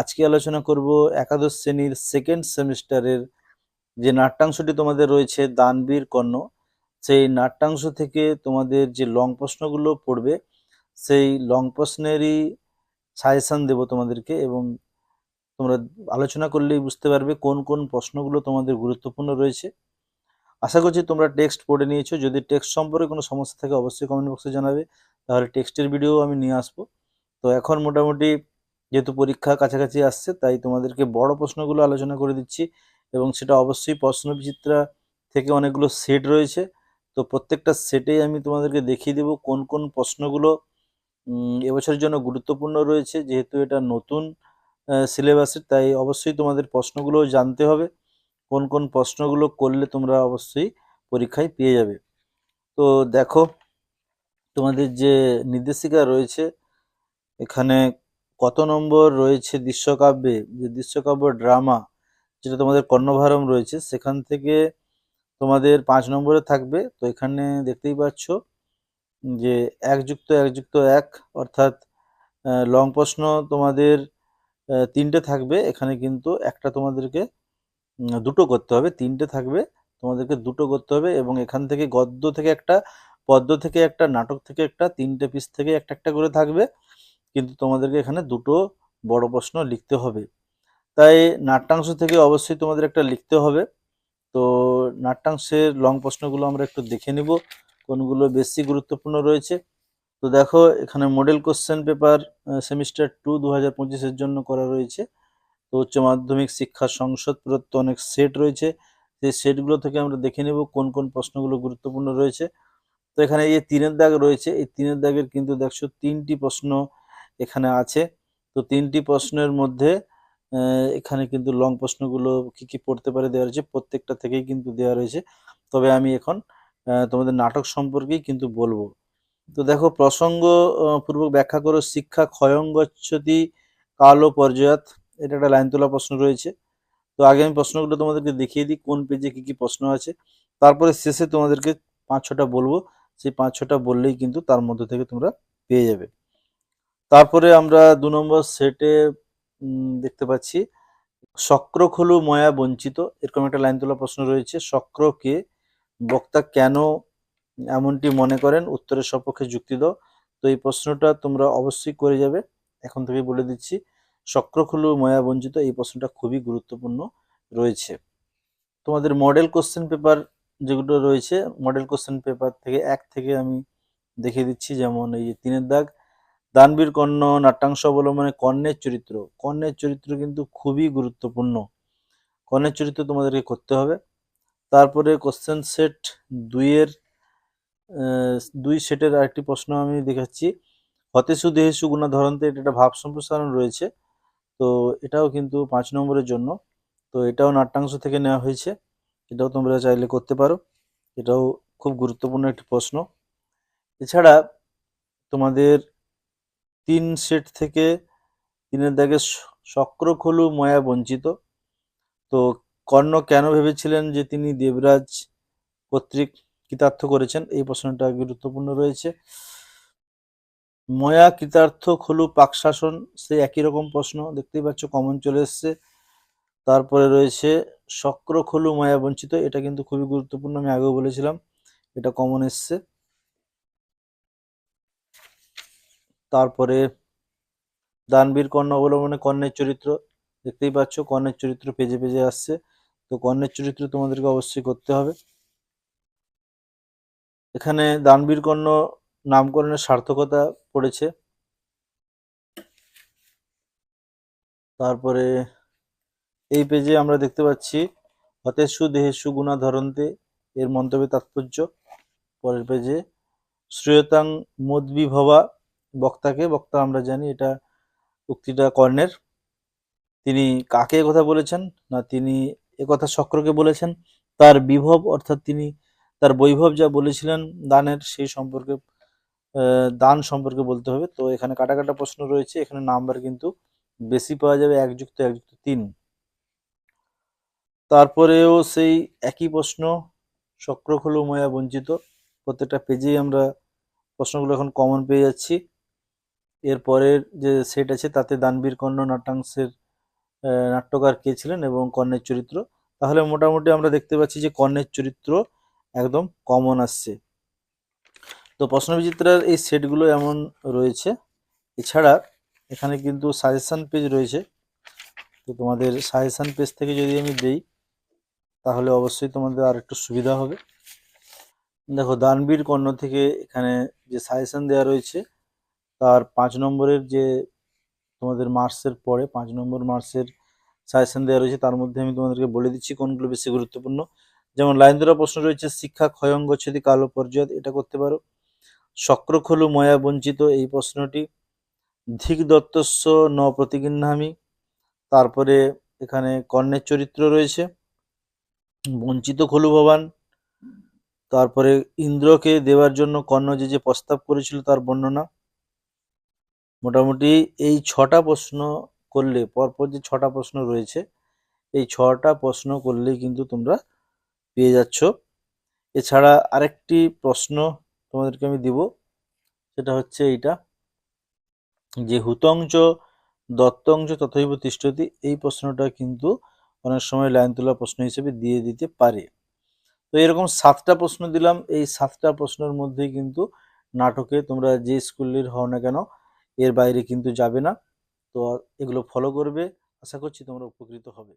আজকে আলোচনা করব একাদশ শ্রেণির সেকেন্ড সেমিস্টারের যে নাট্যাংশটি তোমাদের রয়েছে দানবীর কর্ণ, সেই নাট্যাংশ থেকে তোমাদের যে লং প্রশ্নগুলো পড়বে, সেই লং প্রশ্নেরই সাজেশান দেব তোমাদেরকে এবং তোমরা আলোচনা করলেই বুঝতে পারবে কোন কোন প্রশ্নগুলো তোমাদের গুরুত্বপূর্ণ রয়েছে। আশা করছি তোমরা টেক্সট পড়ে নিয়েছো। যদি টেক্সট সম্পর্কে কোনো সমস্যা থাকে অবশ্যই কমেন্ট বক্সে জানাবে, তাহলে টেক্সটের ভিডিও আমি নিয়ে আসব। তো এখন মোটামুটি যেহেতু পরীক্ষা কাছাকাছি আসছে, তাই তোমাদেরকে বড় প্রশ্নগুলো আলোচনা করে দিচ্ছি এবং সেটা অবশ্যই প্রশ্ন বিচিত্রা থেকে অনেকগুলো সেট রয়েছে। তো প্রত্যেকটা সেটেই আমি তোমাদেরকে দেখিয়ে দেবো কোন কোন প্রশ্নগুলো এবছরের জন্য গুরুত্বপূর্ণ রয়েছে। যেহেতু এটা নতুন সিলেবাসের, তাই অবশ্যই তোমাদের প্রশ্নগুলো জানতে হবে। কোন কোন প্রশ্নগুলো করলে তোমরা অবশ্যই পরীক্ষায় পেয়ে যাবে। তো দেখো, তোমাদের যে নির্দেশিকা রয়েছে, এখানে কত নম্বর রয়েছে দৃশ্যকাব্যে? যে দৃশ্যকাব্য ড্রামা, যেটা তোমাদের কর্ণভারম রয়েছে, সেখান থেকে তোমাদের পাঁচ নম্বরে থাকবে। তো এখানে দেখতেই পাচ্ছ যে এক যুক্ত এক যুক্ত এক, অর্থাৎ লং প্রশ্ন তোমাদের তিনটে থাকবে। এখানে কিন্তু একটা তোমাদেরকে দুটো করতে হবে, তিনটে থাকবে। তোমাদেরকে দুটো করতে হবে এবং এখান থেকে গদ্য থেকে একটা, পদ্য থেকে একটা, নাটক থেকে একটা, তিনটে পিস থেকে একটা একটা করে থাকবে। কিন্তু তোমাদেরকে এখানে দুটো বড় প্রশ্ন লিখতে হবে। তাই নাট্যাংশ থেকে অবশ্যই তোমাদের একটা লিখতে হবে। তো নাট্যাংশের লং প্রশ্নগুলো আমরা একটু দেখে নিব, কোনগুলো বেশি গুরুত্বপূর্ণ রয়েছে। তো দেখো, এখানে model question paper semester two দু হাজার পঁচিশের জন্য করা রয়েছে। তো উচ্চ মাধ্যমিক শিক্ষা সংসদ প্রদত্ত অনেক সেট রয়েছে। সেই সেটগুলো থেকে আমরা দেখে নেব কোন কোন প্রশ্নগুলো গুরুত্বপূর্ণ রয়েছে। তো এখানে এই তিনের দাগ রয়েছে, এই তিনের দাগের কিন্তু দেখছ তিনটি প্রশ্ন এখানে আছে। তো তিনটি প্রশ্নের মধ্যে এখানে কিন্তু লং প্রশ্নগুলো কি কি পড়তে পারে দেওয়া রয়েছে, প্রত্যেকটা থেকেই কিন্তু দেওয়া রয়েছে। তবে আমি এখন তোমাদের নাটক সম্পর্কেই কিন্তু বলব। তো দেখো, প্রসঙ্গ পূর্বক ব্যাখ্যা করো। শিক্ষা ক্ষয়ঙ্গচ্ছতি কালো পর্যায়াত, এটা একটা লাইন তোলা প্রশ্ন রয়েছে। তো আগে আমি প্রশ্নগুলো তোমাদেরকে দেখিয়ে দিই, কোন পেজে কি কি প্রশ্ন আছে। তারপরে শেষে তোমাদেরকে পাঁচ ছটা বলব। সেই পাঁচ ছটা বললেই কিন্তু তার মধ্যে থেকে তোমরা পেয়ে যাবে। তারপরে আমরা দু নম্বর সেটে দেখতে পাচ্ছি, শক্রখলু ময়া বঞ্চিত এরকম একটা লাইন তোলা প্রশ্ন রয়েছে, শক্রকে বক্তা কেন এমনটি মনে করেন? উত্তরের সপক্ষে যুক্তি দাও তো এই প্রশ্নটা তোমরা অবশ্যই করে যাবে। এখন থেকে বলে দিচ্ছি, শক্রখলু ময়া বঞ্চিত এই প্রশ্নটা খুবই গুরুত্বপূর্ণ রয়েছে। তোমাদের মডেল কোশ্চেন পেপার যেগুলো রয়েছে মডেল কোশ্চেন পেপার থেকে এক থেকে আমি দেখিয়ে দিচ্ছি, যেমন এই যে তিনের দাগ দানবীর কর্ণ, নাট্যাংশ অবলম্বনে কর্ণের চরিত্র। কর্ণের চরিত্র কিন্তু খুবই গুরুত্বপূর্ণ। কর্ণের চরিত্র তোমাদেরকে করতে হবে। তারপরে কোশ্চেন সেট দুইয়ের দুই সেটের আরেকটি প্রশ্ন আমি দেখাচ্ছি। হতেসু দেহেসু গুণা ধরন্তে এটা একটা ভাব সম্প্রসারণ রয়েছে। তো এটাও কিন্তু পাঁচ নম্বরের জন্য। তো এটাও নাট্যাংশ থেকে নেওয়া হয়েছে। এটাও তোমরা চাইলে করতে পারো। এটাও খুব গুরুত্বপূর্ণ একটি প্রশ্ন। এছাড়া তোমাদের তিন সেট থেকে তিনের দাগে শক্রখলু ময়া বঞ্চিত। তো কর্ণ কেন ভেবেছিলেন যে তিনি দেবরাজ কর্তৃক কৃতার্থ করেছেন? এই প্রশ্নটা গুরুত্বপূর্ণ রয়েছে। ময়া কৃতার্থ খলু পাকশাসন সেই একই রকম প্রশ্ন। দেখতেই পাচ্ছ কমন চলে এসছে। তারপরে রয়েছে শক্র খলু মায়া বঞ্চিত। এটা কিন্তু খুবই গুরুত্বপূর্ণ। আমি আগেও বলেছিলাম, এটা কমন এসছে। তারপরে দানবীর কর্ণ অবলম্বনে কর্ণের চরিত্র, দেখতেই পাচ্ছ কর্ণের চরিত্র পেজে পেজে আসছে। তো কর্ণের চরিত্র তোমাদেরকে অবশ্যই করতে হবে। এখানে দানবীর কর্ণ নামকরণের সার্থকতা পড়েছে। তারপরে এই পেজে আমরা দেখতে পাচ্ছি হতেশু দেহেসু গুণা ধরন্তে এর মন্তব্যে তাৎপর্য। পরের পেজে, শ্রীয়তাং মদ্বিভবা বক্তাকে, বক্তা আমরা জানি এটা উক্তিটা কর্ণের। তিনি কাকে কথা বলেছেন না তিনি একথা শক্রকে বলেছেন? তার বিভব অর্থাৎ তিনি তার বৈভব যা বলেছিলেন দানের সেই সম্পর্কে দান সম্পর্কে বলতে হবে। তো এখানে কাটা কাটা প্রশ্ন রয়েছে, এখানে নাম্বার কিন্তু বেশি পাওয়া যাবে, এক যুক্ত এক যুক্ত তিন। তারপরেও সেই একই প্রশ্ন শক্রখলু ময়া বঞ্চিত, প্রত্যেকটা পেজেই আমরা প্রশ্নগুলো এখন কমন পেয়ে যাচ্ছি। এর পরের যে সেট আছে তাতে দানবীর কর্ণ নাট্যাংশের নাট্যকার কে ছিলেন এবং কর্ণের চরিত্র। তাহলে মোটামুটি আমরা দেখতে পাচ্ছি যে কর্ণের চরিত্র একদম কমন আসছে। তো প্রশ্নবিচিত্রার এই সেটগুলো এমন রয়েছে। এছাড়া এখানে কিন্তু সাজেশান পেজ রয়েছে। তো তোমাদের সাজেশান পেজ থেকে যদি আমি দেই, তাহলে অবশ্যই তোমাদের আর একটু সুবিধা হবে। দেখো, দানবীর কর্ণ থেকে এখানে যে সাজেশান দেওয়া রয়েছে তার পাঁচ নম্বরের যে তোমাদের মার্কসের পরে, পাঁচ নম্বর মার্কসের সাজেশন দেওয়া রয়েছে, তার মধ্যে আমি তোমাদেরকে বলে দিচ্ছি কোনগুলো বেশি গুরুত্বপূর্ণ। যেমন লাইন ধরা প্রশ্ন রয়েছে, শিক্ষা ক্ষয়ঙ্গচ্ছেদি কালো পর্যায় এটা করতে পারো। শক্রখলু ময়া বঞ্চিত, এই প্রশ্নটি। ধিক দত্তস্য ন প্রতিগিন্নামি তারপরে এখানে কর্ণের চরিত্র রয়েছে। বঞ্চিত খলু ভবান, তারপরে ইন্দ্রকে দেওয়ার জন্য কর্ণ যে যে প্রস্তাব করেছিল তার বর্ণনা। মোটামুটি এই ছটা প্রশ্ন করলে, পরপর যে ছটা প্রশ্ন রয়েছে, এই ছটা প্রশ্ন করলেই কিন্তু তোমরা পেয়ে যাচ্ছ। এছাড়া আরেকটি প্রশ্ন তোমাদেরকে আমি দিব, সেটা হচ্ছে এইটা। যে হুতংচ, দত্তংচ তথৈব তিষ্ঠতি, এই প্রশ্নটা কিন্তু অনেক সময় লাইন তোলা প্রশ্ন হিসেবে দিয়ে দিতে পারে। তো এরকম সাতটা প্রশ্ন দিলাম, এই সাতটা প্রশ্নের মধ্যেই কিন্তু নাটকে তোমরা যে স্কুলের হও না কেন এর বাইরে কিন্তু যাবে না। তো এগুলো ফলো করবে। আশা করছি তোমরা উপকৃত হবে।